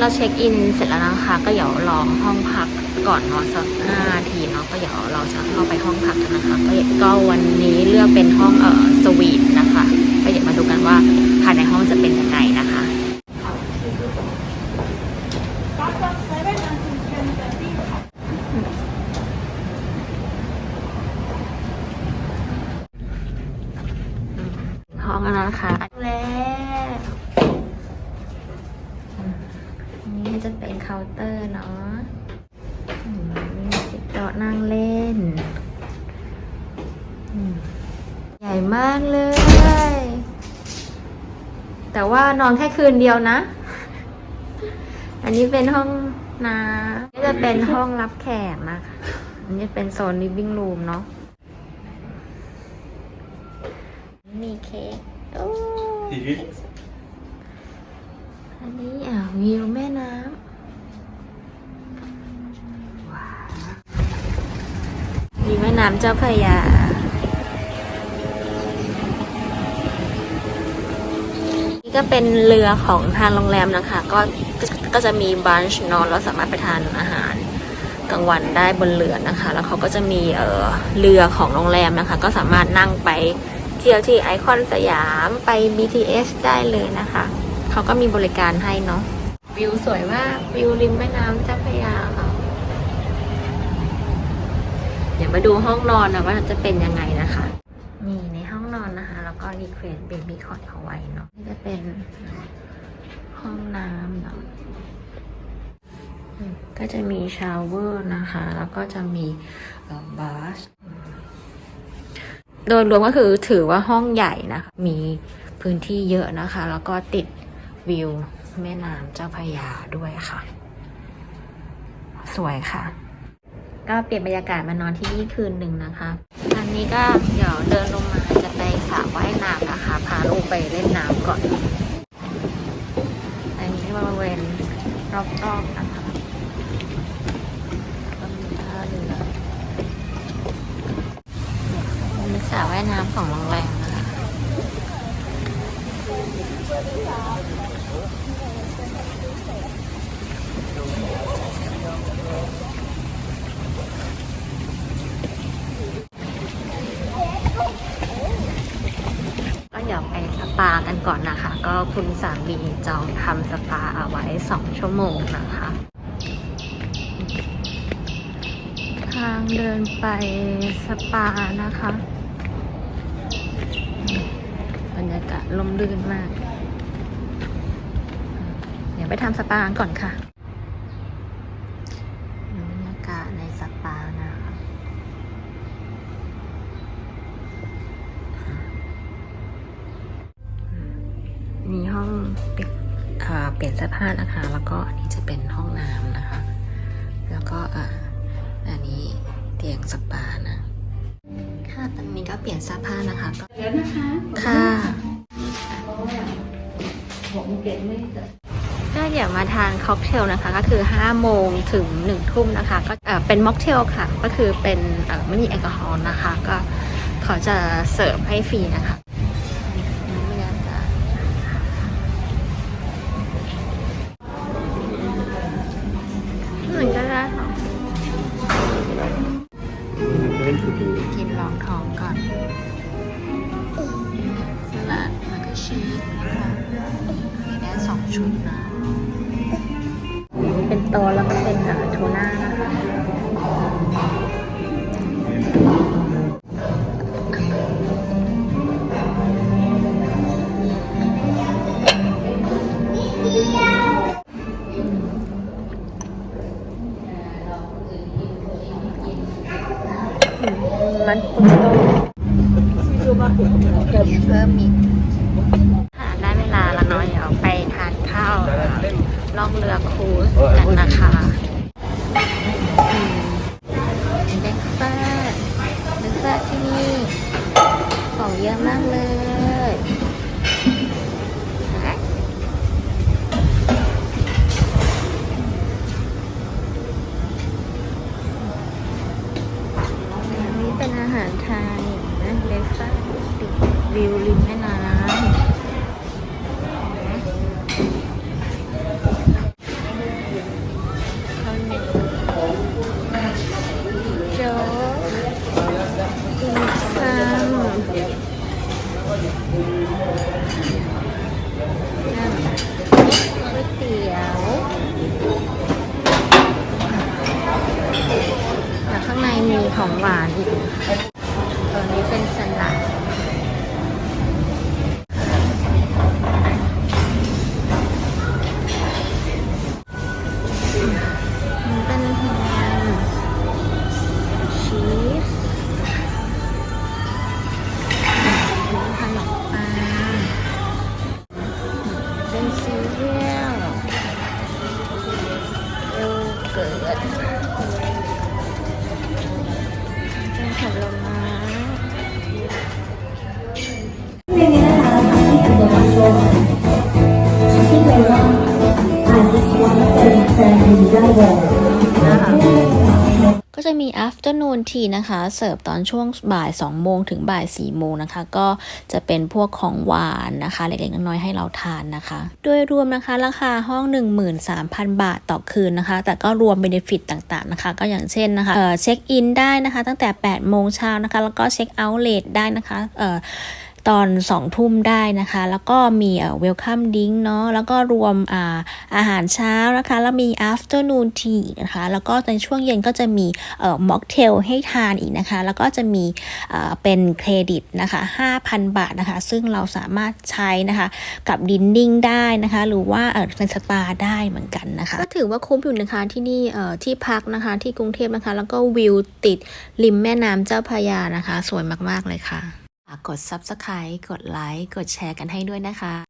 เราเช็คอินเสร็จแล้วนะคะ ก็เดี๋ยวลองห้องพักก่อนนอนสักห้าทีเนาะก็เดี๋ยวเราจะเข้าไปห้องพักกันนะคะก็ก็วันนี้เลือกเป็นห้องเอ่อสวีทนะคะก็เดี๋ยวมาดูกันว่าภายในห้องจะเป็นยังไงนะคะห้องแล้วนะคะแล้ว นี่จะเป็นเคาน์เตอร์เนาะอืมมีโต๊ะนั่งเล่น ใหญ่มากเลย แต่ว่านอนแค่คืนเดียวนะ อันนี้เป็นห้องน้ำนี่จะเป็นห้องรับแขกนะคะ อันนี้เป็นโซน living room เนาะ มีเค้กโอ้ อันนี้อะวิวแม่น้ำว้าวแม่น้ำเจ้าพระยานี่ก็เป็นเรือของทางโรงแรมนะคะ ก็ก็ก็จะมีบันช์นอนแล้วสามารถไปทานอาหารกลางวันได้บนเรือนะคะ แล้วเขาก็จะมีเออเรือของโรงแรมนะคะ ก็สามารถนั่งไปเที่ยวที่ไอคอนสยามไป BTS ได้เลยนะคะ เขาก็มีบริการให้เนาะวิวสวยมากวิวริมแม่น้ำเจ้าพระยาค่ะเดี๋ยวมาดูห้องนอนนะว่าจะเป็นยังไงนะคะ นี่ในห้องนอนนะคะ แล้วก็รีเควสเบบี้คอร์ดเอาไว้เนาะนี่จะเป็นห้องน้ำเนาะอืมก็จะมีชาวเวอร์นะคะ แล้วก็จะมีบาสโดยรวมก็คือถือว่าห้องใหญ่นะคะมีพื้นที่เยอะนะคะ แล้วก็ติด วิวแม่น้ำเจ้าพยาด้วยค่ะ สวยค่ะ ก็เปลี่ยนบรรยากาศมานอนที่นี่คืนหนึ่งนะคะอันนี้ก็เดี๋ยวเดินลงมาจะไปสระว่ายน้ำนะคะ พาลูกไปเล่นน้ำก่อน อันนี้บริเวณรอบๆนะคะก็มีท่าเรือมีสระว่ายน้ำของโรงแรมนะคะ ก็อยากไปากันก่อนนะคะ ก็คุณสามีจองทำสปาเอาไว้สองชั่วโมงนะคะ ทางเดินไปสปานะคะ บรรยากาศลมลื่นมาก เดี๋ยวไปทำสปากันก่อนค่ะ เปลี่ยนเสื้อผ้านะคะ แล้วก็อันนี้จะเป็นห้องน้ำนะคะ แล้วก็อ่าอันนี้เตียงสปานะ ค่ะตอนนี้ก็เปลี่ยนเสื้อผ้านะคะก็แล้วนะคะค่ะผมเก็บไม่เสร็จก็เดี๋ยวมาทานค็อกเทลนะคะ ก็คือ 5 โมงถึง 1 ทุ่มนะคะ ก็เอ่อเป็นม็อกเทลค่ะ ก็คือเป็นเอ่อไม่มีแอลกอฮอล์นะคะ ก็เขาจะเสิร์ฟให้ฟรีนะคะ มีได้สองชุดนะเป็นโตแล้วก็เป็นอ่าทูน่านะคะมันคุณเพิ่มอีกค่ะได้เวลาแล้วเนาะเดี๋ยวไปทานข้าวเอ่อล่องเรือครูซกั นะคะเด็กเฟอร์เด็กเฟอร์ที่นี่ของเยอะมากเลยนนี้เป็นอาหารไทยนะเบฟฟ้าติดวิวริมแม่น้ำ ของหวานอีกตัวนี้เป็นสลัดมันเป็นแฮมชีสขนมปังเป็นซีเรียลโยเกิร์ต ก็จะมี afternoon tea นะคะ เสิร์ฟตอนช่วงบ่าย 2 โมงถึงบ่าย 4 โมงนะคะ ก็จะเป็นพวกของหวานนะคะ เล็กๆน้อยๆให้เราทานนะคะ โดยรวมนะคะ ราคาห้อง 13,000 บาทต่อคืนนะคะ แต่ก็รวมเบนฟิตต่างๆนะคะ ก็อย่างเช่นนะคะเอ่อเช็คอินได้นะคะ ตั้งแต่ 8 โมงเช้านะคะ แล้วก็เช็คเอาท์เลทได้นะคะเอ่อ ตอนสองทุ่มได้นะคะ แล้วก็มีเอ่อ welcome drink เนาะแล้วก็รวมอ่าอาหารเช้านะคะ แล้วมี afternoon tea นะคะ แล้วก็ในช่วงเย็นก็จะมีเอ่อ mocktail ให้ทานอีกนะคะ แล้วก็จะมีเอ่อเป็นเครดิตนะคะ 5,000 บาทนะคะ ซึ่งเราสามารถใช้นะคะ กับดินนิ่งได้นะคะ หรือว่าเออในสปาได้เหมือนกันนะคะ ก็ถือว่าคุ้มอยู่นะคะที่นี่เอ่อที่พักนะคะที่กรุงเทพนะคะ แล้วก็วิวติดริมแม่น้ำเจ้าพระยานะคะ สวยมาก ๆ เลยค่ะ ฝากกด subscribe กดไลค์ กดแชร์กันให้ด้วยนะคะ